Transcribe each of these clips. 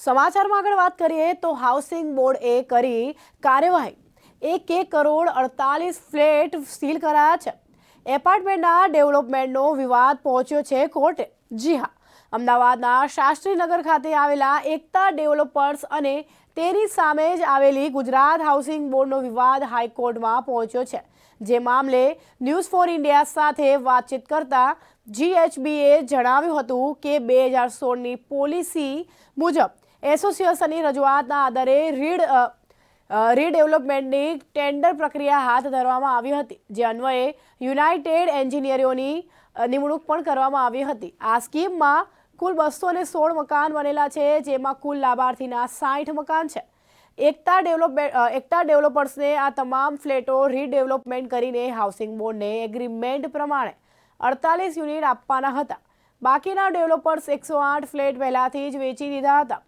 સમાચારમાં આગળ વાત કરીએ તો હાઉસિંગ બોર્ડે કરી કાર્યવાહી. એક એક કરોડ અડતાલીસ ફ્લેટ સીલ કરાયા છે. એપાર્ટમેન્ટના ડેવલપમેન્ટનો વિવાદ પહોંચ્યો છે કોર્ટે. જી હા, અમદાવાદના શાસ્ત્રીનગર ખાતે આવેલા એકતા ડેવલપર્સ અને તેની સામે જ આવેલી ગુજરાત હાઉસિંગ બોર્ડનો વિવાદ હાઈકોર્ટમાં પહોંચ્યો છે. જે મામલે ન્યૂઝ ફોર ઇન્ડિયા સાથે વાતચીત કરતા જીએચબીએ જણાવ્યું હતું કે બે હજાર સોળની પોલિસી મુજબ એસોસિએશનની રજૂઆતના આધારે રીડ રીડેવલપમેન્ટની ટેન્ડર પ્રક્રિયા હાથ ધરવામાં આવી હતી, જે અન્વયે યુનાઇટેડ એન્જિનિયરોની નિમણૂક પણ કરવામાં આવી હતી. આ સ્કીમમાં કુલ બસો ને સોળ મકાન બનેલા છે, જેમાં કુલ લાભાર્થીના સાઠ મકાન છે. એકતા ડેવલપમેન્ટ એકતા ડેવલપર્સને આ તમામ ફ્લેટો રીડેવલપમેન્ટ કરીને હાઉસિંગ બોર્ડને એગ્રીમેન્ટ પ્રમાણે અડતાલીસ યુનિટ આપવાના હતા. બાકીના ડેવલપર્સ એકસો આઠ ફ્લેટ પહેલાંથી જ વેચી દીધા હતા.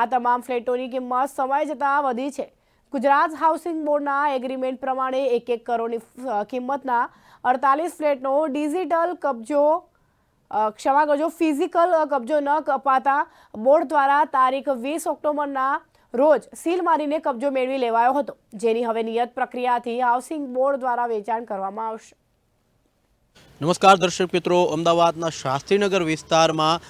આ તમામ ફ્લેટોની કિંમત સમય જતાં વધી છે. ગુજરાત હાઉસિંગ બોર્ડના એગ્રીમેન્ટ પ્રમાણે એક એક કરોડની કિંમતના અડતાલીસ ફ્લેટનો ડિજિટલ કબજો ક્ષમા કરજો ફિઝિકલ કબજો ન કપાતા બોર્ડ દ્વારા તારીખ વીસ ઓક્ટોબરના રોજ સીલ મારીને કબજો મેળવી લેવાયો હતો. જેની હવે નિયત પ્રક્રિયાથી હાઉસિંગ બોર્ડ દ્વારા વેચાણ કરવામાં આવશે. નમસ્કાર દર્શક મિત્રો, અમદાવાદના શાસ્ત્રીનગર વિસ્તારમાં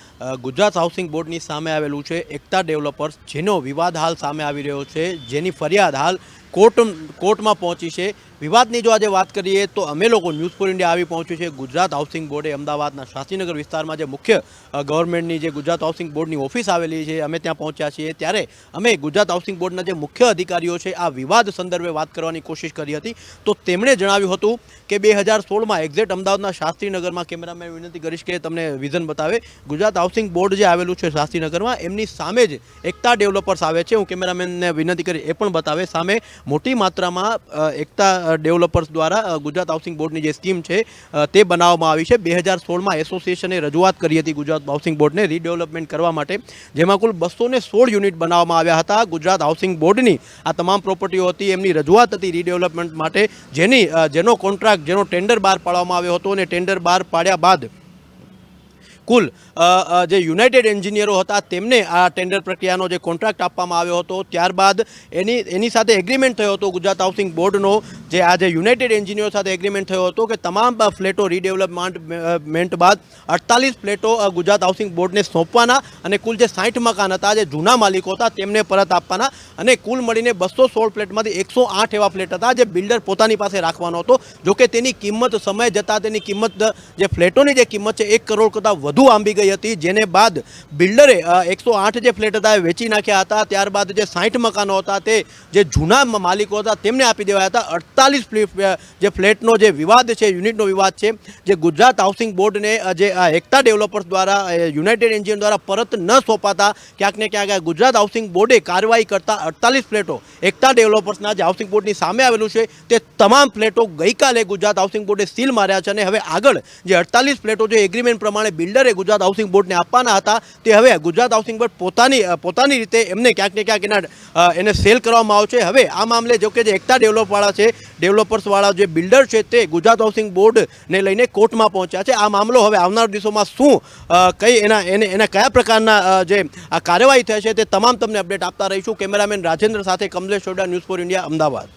ગુજરાત હાઉસિંગ બોર્ડની સામે આવેલું છે એકતા ડેવલપર્સ, જેનો વિવાદ હાલ સામે આવી રહ્યો છે, જેની ફરિયાદ હાલ કોર્ટ, કોર્ટમાં પહોંચી છે. વિવાદની જો આજે વાત કરીએ તો અમે લોકો ન્યૂઝ ફોર ઇન્ડિયા આવી પહોંચ્યું છે. ગુજરાત હાઉસિંગ બોર્ડે અમદાવાદના શાસ્ત્રીનગર વિસ્તારમાં જે મુખ્ય ગવર્મેન્ટની જે ગુજરાત હાઉસિંગ બોર્ડની ઓફિસ આવેલી છે, અમે ત્યાં પહોંચ્યા છીએ. ત્યારે અમે ગુજરાત હાઉસિંગ બોર્ડના જે મુખ્ય અધિકારીઓ છે, આ વિવાદ સંદર્ભે વાત કરવાની કોશિશ કરી હતી. તો તેમણે જણાવ્યું હતું કે બે હજાર સોળમાં એક્ઝેક્ટ અમદાવાદના શાસ્ત્રીનગરમાં કેમેરામેન વિનંતી કરીશ કે તમને વિઝન બતાવે. ગુજરાત હાઉસિંગ બોર્ડ જે આવેલું છે શાસ્ત્રીનગરમાં, એમની સામે જ એકતા ડેવલપર્સ આવે છે. હું કેમેરામેનને વિનંતી કરી એ પણ બતાવે. સામે મોટી માત્રામાં એકતા ડેવલપર્સ દ્વારા ગુજરાત હાઉસિંગ બોર્ડની જે સ્કીમ છે તે બનાવવામાં આવી છે. બે હજાર સોળમાં એસોસિએશને રજૂઆત કરી હતી ગુજરાત હાઉસિંગ બોર્ડને રીડેવલપમેન્ટ કરવા માટે, જેમાં કુલ બસો સોળ યુનિટ બનાવવામાં આવ્યા હતા. ગુજરાત હાઉસિંગ બોર્ડની આ તમામ પ્રોપર્ટીઓ હતી, એમની રજૂઆત હતી રીડેવલપમેન્ટ માટે, જેની જેનો કોન્ટ્રાક્ટ, જેનો ટેન્ડર બહાર પાડવામાં આવ્યો હતો અને ટેન્ડર બહાર પાડ્યા બાદ કુલ જે યુનાઇટેડ એન્જિનિયરો હતા તેમને આ ટેન્ડર પ્રક્રિયાનો જે કોન્ટ્રાક્ટ આપવામાં આવ્યો હતો, ત્યારબાદ એની એની સાથે એગ્રીમેન્ટ થયો હતો ગુજરાત હાઉસિંગ બોર્ડનો જે આ જે યુનાઇટેડ એન્જિનિયરો સાથે એગ્રીમેન્ટ થયો હતો કે તમામ ફ્લેટો રીડેવલપમેન્ટ બાદ અડતાલીસ ફ્લેટો ગુજરાત હાઉસિંગ બોર્ડને સોંપવાના અને કુલ જે સાઠ મકાન હતા, જે જૂના માલિકો હતા, તેમને પરત આપવાના અને કુલ મળીને બસો સોળ ફ્લેટમાંથી એકસો આઠ એવા ફ્લેટ હતા, જે બિલ્ડર પોતાની પાસે રાખવાનો હતો, જોકે તેની કિંમત સમય જતાં તેની કિંમત, જે ફ્લેટોની જે કિંમત છે, એક કરોડ કરતાં વધુ આંબી ગઈ હતી, જેને બાદ બિલ્ડરે એકસો આઠ જે ફ્લેટ હતા એ વેચી નાખ્યા હતા. ત્યારબાદ જે સાઠ મકાનો હતા તે, જે જૂના માલિકો હતા તેમને આપી દેવાયા હતા. અડતાલીસ જે ફ્લેટનો જે વિવાદ છે, યુનિટનો વિવાદ છે, જે ગુજરાત હાઉસિંગ બોર્ડને જે એકતા ડેવલપર્સ દ્વારા યુનાઇટેડ એન્જિન દ્વારા પરત ન સોંપાતા, ક્યાંક ને ક્યાંક ગુજરાત હાઉસિંગ બોર્ડે કાર્યવાહી કરતા અડતાલીસ ફ્લેટો એકતા ડેવલપર્સના જે હાઉસિંગ બોર્ડની સામે આવેલું છે, તે તમામ ફ્લેટો ગઈકાલે ગુજરાત હાઉસિંગ બોર્ડે સીલ માર્યા છે અને હવે આગળ જે અડતાલીસ ફ્લેટો જે એગ્રીમેન્ટ પ્રમાણે બિલ્ડરે ગુજરાત હાઉસિંગ બોર્ડને આપવાના હતા, તે હવે ગુજરાત હાઉસિંગ બોર્ડ પોતાની પોતાની રીતે એમને ક્યાંક ને ક્યાંક એના એને સેલ કરવામાં આવશે. હવે આ મામલે જો કે જે એકતા ડેવલપવાળા છે, ડેવલપર્સવાળા જે બિલ્ડર છે, તે ગુજરાત હાઉસિંગ બોર્ડને લઈને કોર્ટમાં પહોંચ્યા છે. આ મામલો હવે આવનાર દિવસોમાં શું કઈ એના, એને, એના કયા પ્રકારના જે કાર્યવાહી થશે તે તમામ તમને અપડેટ આપતા રહીશું. કેમેરામેન રાજેન્દ્ર સાથે Kamlesh Soda news for India, Ahmedabad.